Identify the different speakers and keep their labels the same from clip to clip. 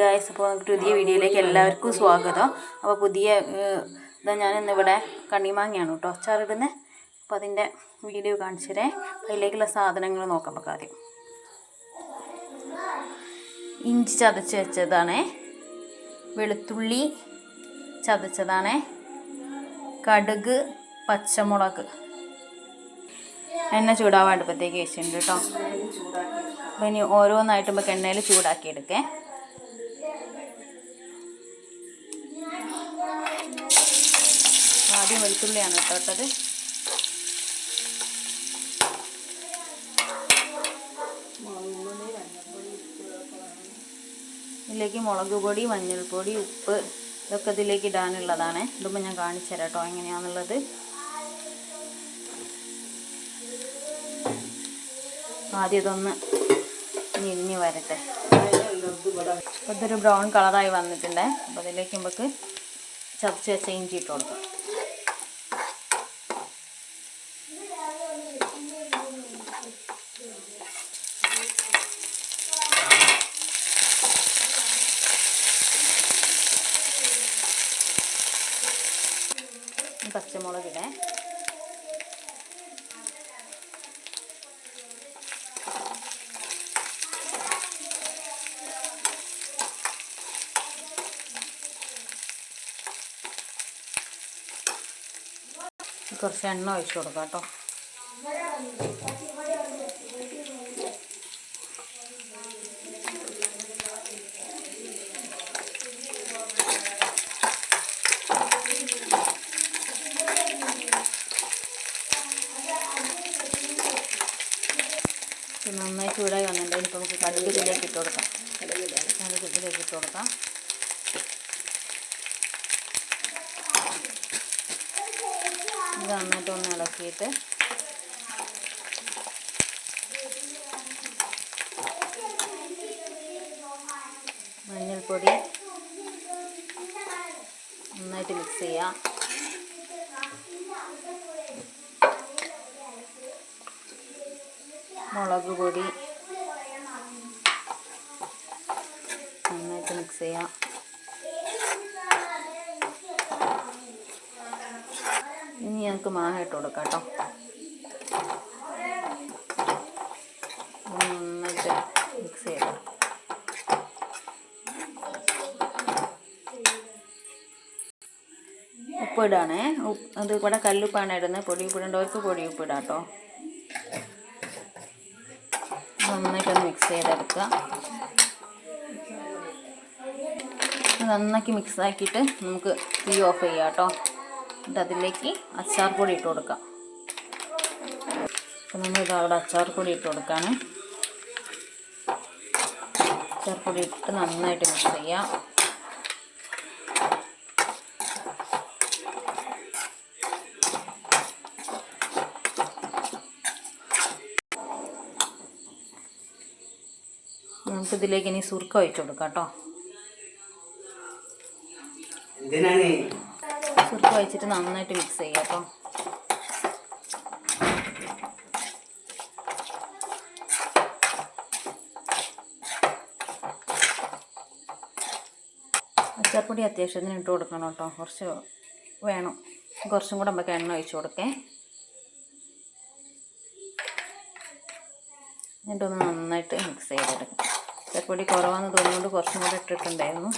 Speaker 1: Guys അപ്പോൾ നമുക്ക് പുതിയ വീഡിയോയിലേക്ക് എല്ലാവർക്കും സ്വാഗതം. അപ്പോൾ പുതിയ ഇതാ ഞാനിന്നിവിടെ കണ്ണിമാങ്ങയാണ് കേട്ടോ അച്ചാറിടുന്നത് അപ്പോൾ അതിന്റെ വീഡിയോ കാണിച്ചു തരേ അതിലേക്കുള്ള സാധനങ്ങൾ നോക്കാം നമുക്ക് ആദ്യം. ഇഞ്ചി ചതച്ച് വെച്ചതാണേ. വെളുത്തുള്ളി ചതച്ചതാണേ. കടുക് പച്ചമുളക്. എണ്ണ ചൂടാവാൻ അടുപ്പത്തേക്ക് വെച്ചിട്ടുണ്ട് കേട്ടോ. അപ്പോൾ ഇനി ഓരോന്നായിട്ട് നമുക്ക് എണ്ണയിൽ ചൂടാക്കി എടുക്കേ ആദ്യം വെളുത്തുള്ളിയാണ് ഇട്ടോട്ടത്. ഇതിലേക്ക് മുളക് പൊടി മഞ്ഞൾപ്പൊടി ഉപ്പ് ഇതൊക്കെ ഇതിലേക്ക് ഇടാനുള്ളതാണ്. ഇടുമ്പോൾ ഞാൻ കാണിച്ചു തരാം കേട്ടോ എങ്ങനെയാണെന്നുള്ളത് ആദ്യം ഇതൊന്ന് ഞെരിഞ്ഞ് വരട്ടെ. ഇതൊരു ബ്രൗൺ കളറായി വന്നിട്ടുണ്ട്. അപ്പോൾ അതിലേക്ക് നമുക്ക് ചതച്ച് വെച്ച ഇഞ്ചി കൊടുക്കാം. പച്ചമുളക് ഇടേ. കുറച്ച് എണ്ണ ഒഴിച്ചു കൊടുക്കാം കേട്ടോ ഇത് നന്നായി ചൂടായി വന്നിട്ടുണ്ട്. ഇനിയിപ്പോൾ നമുക്ക് കടുക് ഇതിലേക്ക് ഇട്ട് കൊടുക്കാം. കടുക് ഇതിലേക്ക് ഇട്ട് കൊടുക്കാം. ഇത് നന്നായിട്ട് ഒന്ന് ഇളക്കിയിട്ട് മഞ്ഞൾപ്പൊടി നന്നായിട്ട് മിക്സ് ചെയ്യാം. മുളക് പൊടി നന്നായിട്ട് ചെയ്യാം. ഇനി ഞങ്ങൾക്ക് മാങ്ങ ഇട്ട് കൊടുക്കാം കേട്ടോ. നന്നായിട്ട് മിക്സ് ചെയ്ത ഉപ്പിടാണേ ഉപ്പ് അത് ഇവിടെ കല്ലുപ്പാണ് ഇടുന്നത്. പൊടി ഉപ്പിടേണ്ടവർക്ക് പൊടി ഉപ്പിടാം കേട്ടോ. നന്നായിട്ടൊന്ന് മിക്സ് ചെയ്തെടുക്കുക നന്നാക്കി മിക്സ് ആക്കിയിട്ട് നമുക്ക് തീ ഓഫ് ചെയ്യാം കേട്ടോ. എന്നിട്ട് അതിലേക്ക് അച്ചാർ പൊടി ഇട്ട് കൊടുക്കാം. അപ്പം നമ്മളിത് അവിടെ അച്ചാർ പൊടി ഇട്ട് കൊടുക്കുകയാണ് അച്ചാർ പൊടി ഇട്ട് നന്നായിട്ട് മിക്സ് ചെയ്യാം. നമുക്ക് ഇതിലേക്ക് ഇനി സുർക്ക ഒഴിച്ചു കൊടുക്കാം കേട്ടോ. സുർക്ക വെച്ചിട്ട് നന്നായിട്ട് മിക്സ് ചെയ്യാം കേട്ടോ. അത്യാവശ്യത്തിന് ഇട്ട് കൊടുക്കണം കേട്ടോ. കുറച്ച് വേണം. കുറച്ചും കൂടെ നമുക്ക് എണ്ണ ഒഴിച്ച് കൊടുക്കേ. എന്നിട്ടൊന്ന് നന്നായിട്ട് മിക്സ് ചെയ്തെടുക്കാം. അച്ചാർപ്പൊടി കുറവാണെന്ന് തോന്നുന്നുണ്ട് കുറച്ചും കൂടെ ഇട്ടിട്ടുണ്ടായിരുന്നു.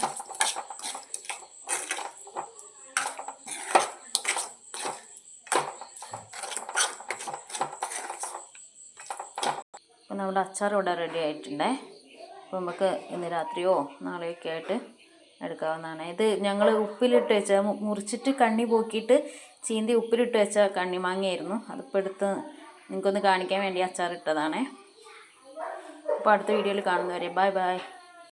Speaker 1: അപ്പോൾ നമ്മുടെ അച്ചാർ ഇവിടെ റെഡി ആയിട്ടുണ്ടേ. അപ്പോൾ നമുക്ക് ഇന്ന് രാത്രിയോ നാളെയൊക്കെ ആയിട്ട് എടുക്കാവുന്നതാണ്. ഇത് ഞങ്ങൾ ഉപ്പിലിട്ട് വെച്ച മുറിച്ചിട്ട് കണ്ണി പോക്കിയിട്ട് ചീന്തി ഉപ്പിലിട്ട് വെച്ച കണ്ണിമാങ്ങയായിരുന്നു അതിപ്പോൾ എടുത്ത് നിങ്ങൾക്കൊന്ന് കാണിക്കാൻ വേണ്ടി അച്ചാർ ഇട്ടതാണേ അപ്പോൾ അടുത്ത വീഡിയോയിൽ കാണുന്നവരെ ബൈ ബൈ